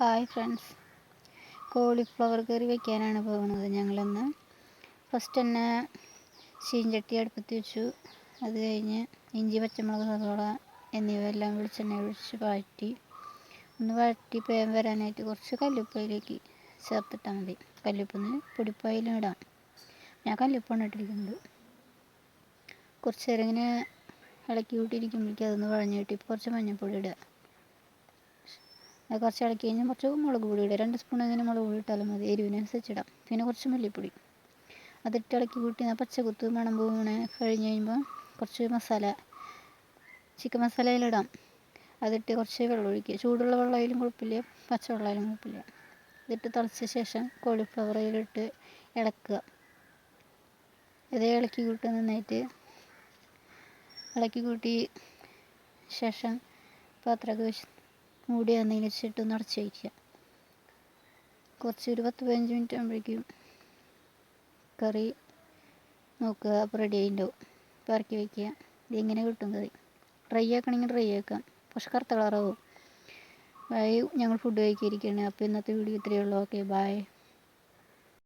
Hi friends cauliflower കറി വയ്ക്കാനാണ് പോകുന്നത്. ഞങ്ങളിന്ന് ഫസ്റ്റ് തന്നെ ചീഞ്ചട്ടി അടുപ്പത്ത് വെച്ചു. അത് കഴിഞ്ഞ് ഇഞ്ചി പച്ചമുളക് സവോള എന്നിവയെല്ലാം വെളിച്ചെണ്ണ ഒഴിച്ച് വഴറ്റി ഒന്ന് വഴറ്റി പേൻ വരാനായിട്ട് കുറച്ച് കല്ലുപ്പയിലേക്ക് ചേർത്തിട്ടാൽ മതി. കല്ലുപ്പൊന്ന് പൊടിപ്പായാലും ഇടാം. ഞാൻ കല്ലുപ്പാണ് ഇട്ടിരിക്കുന്നത്. കുറച്ച് നേരം ഇങ്ങനെ ഇളക്കി കൂട്ടിയിരിക്കുമ്പോഴേക്കും അതൊന്ന് വഴഞ്ഞ് കിട്ടി. കുറച്ച് മഞ്ഞൾപ്പൊടി ഇടുക. കുറച്ച് ഇളക്കി കഴിഞ്ഞാൽ കുറച്ച് മുളക് പൊടി ഇടുക. രണ്ട് സ്പൂൺ അങ്ങനെ മുളക് പൊടി ഇട്ടാലും മതി. എരിവിനനുസരിച്ച് ഇടാം. പിന്നെ കുറച്ച് മല്ലിപ്പൊടി. അതിട്ട് ഇളക്കി കൂട്ടി ആ പച്ചക്കുത്ത് മണം പോകണ കഴിഞ്ഞ് കഴിയുമ്പോൾ കുറച്ച് മസാല ചിക്കൻ മസാലയിലിടാം അതിട്ട് കുറച്ച് വെള്ളം ഒഴിക്കുക. ചൂടുള്ള വെള്ളമായാലും കുഴപ്പമില്ല. പച്ചവെള്ളമായാലും കുഴപ്പമില്ല. ഇതിട്ട് തിളച്ച ശേഷം കോളിഫ്ലവർ ഇട്ട് ഇളക്കുക. ഇത് ഇളക്കി കൂട്ടി നന്നായിട്ട് ഇളക്കി കൂട്ടി ശേഷം പാത്രമൊക്കെ വെച്ച് മൂടി അതിന് വെച്ചിട്ട് ഒന്ന് അടച്ച് വയ്ക്കുക. കുറച്ച് ഒരു പത്ത് പതിനഞ്ച് മിനിറ്റ് ആകുമ്പോഴേക്കും കറി നോക്കുക. അപ്പോൾ റെഡി ആയിട്ടുണ്ടാവും അപ്പോൾ ഇറക്കി വയ്ക്കുക ഇതിങ്ങനെ കിട്ടും കറി? ഡ്രൈ ആക്കണമെങ്കിൽ ഡ്രൈ ആക്കാം. പക്ഷെ കറുത്ത കളറാവും ബൈ ഞങ്ങൾ ഫുഡ് കഴിക്കിയിരിക്കുകയാണ് അപ്പോൾ ഇന്നത്തെ വീഡിയോ ഇത്രയേ ഉള്ളൂ. Okay bye